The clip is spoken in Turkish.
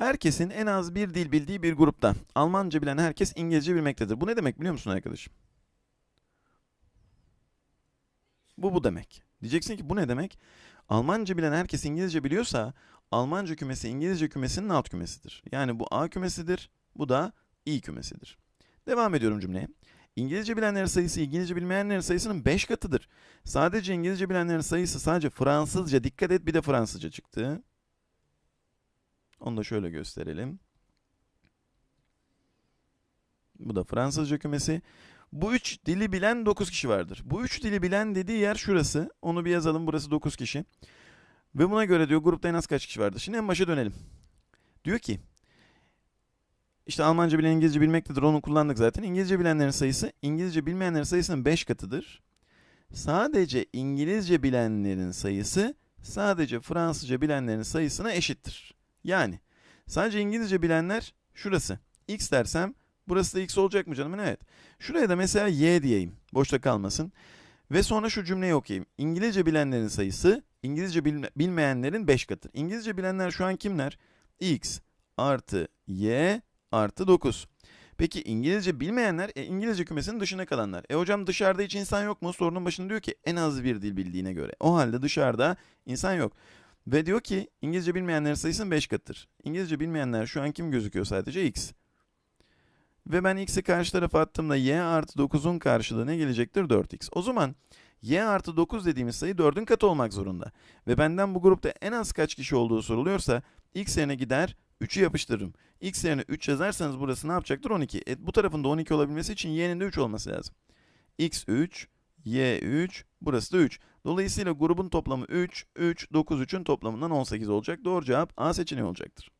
Herkesin en az bir dil bildiği bir grupta. Almanca bilen herkes İngilizce bilmektedir. Bu ne demek biliyor musun arkadaşım? Bu bu demek. Diyeceksin ki bu ne demek? Almanca bilen herkes İngilizce biliyorsa Almanca kümesi İngilizce kümesinin alt kümesidir. Yani bu A kümesidir, bu da İ kümesidir. Devam ediyorum cümleye. İngilizce bilenlerin sayısı İngilizce bilmeyenlerin sayısının 5 katıdır. Sadece İngilizce bilenlerin sayısı sadece Fransızca, dikkat et bir de Fransızca çıktı. Onu da şöyle gösterelim. Bu da Fransızca kümesi. Bu üç dili bilen 9 kişi vardır. Bu üç dili bilen dediği yer şurası. Onu bir yazalım. Burası 9 kişi. Ve buna göre diyor grupta en az kaç kişi vardır? Şimdi en başa dönelim. Diyor ki işte Almanca bilen İngilizce bilmektedir. Onu kullandık zaten. İngilizce bilenlerin sayısı İngilizce bilmeyenlerin sayısının 5 katıdır. Sadece İngilizce bilenlerin sayısı sadece Fransızca bilenlerin sayısına eşittir. Yani sadece İngilizce bilenler şurası. X dersem burası da X olacak mı canım? Evet. Şuraya da mesela Y diyeyim. Boşta kalmasın. Ve sonra şu cümleyi okuyayım. İngilizce bilenlerin sayısı İngilizce bilme- bilmeyenlerin 5 katıdır. İngilizce bilenler şu an kimler? X artı Y artı 9. Peki İngilizce bilmeyenler e, İngilizce kümesinin dışına kalanlar. E hocam dışarıda hiç insan yok mu? Sorunun başında diyor ki en az bir dil bildiğine göre. O halde dışarıda insan yok. Ve diyor ki İngilizce bilmeyenlerin sayısının 5 katıdır. İngilizce bilmeyenler şu an kim gözüküyor sadece? X. Ve ben x'i karşı tarafa attığımda y artı 9'un karşılığı ne gelecektir? 4x. O zaman y artı 9 dediğimiz sayı 4'ün katı olmak zorunda. Ve benden bu grupta en az kaç kişi olduğu soruluyorsa x yerine gider 3'ü yapıştırırım. x yerine 3 yazarsanız burası ne yapacaktır? 12. E, bu tarafın da 12 olabilmesi için y'nin de 3 olması lazım. x 3, y 3, burası da 3. Dolayısıyla grubun toplamı 3, 3, 9, 3'ün toplamından 18 olacak. Doğru cevap A seçeneği olacaktır.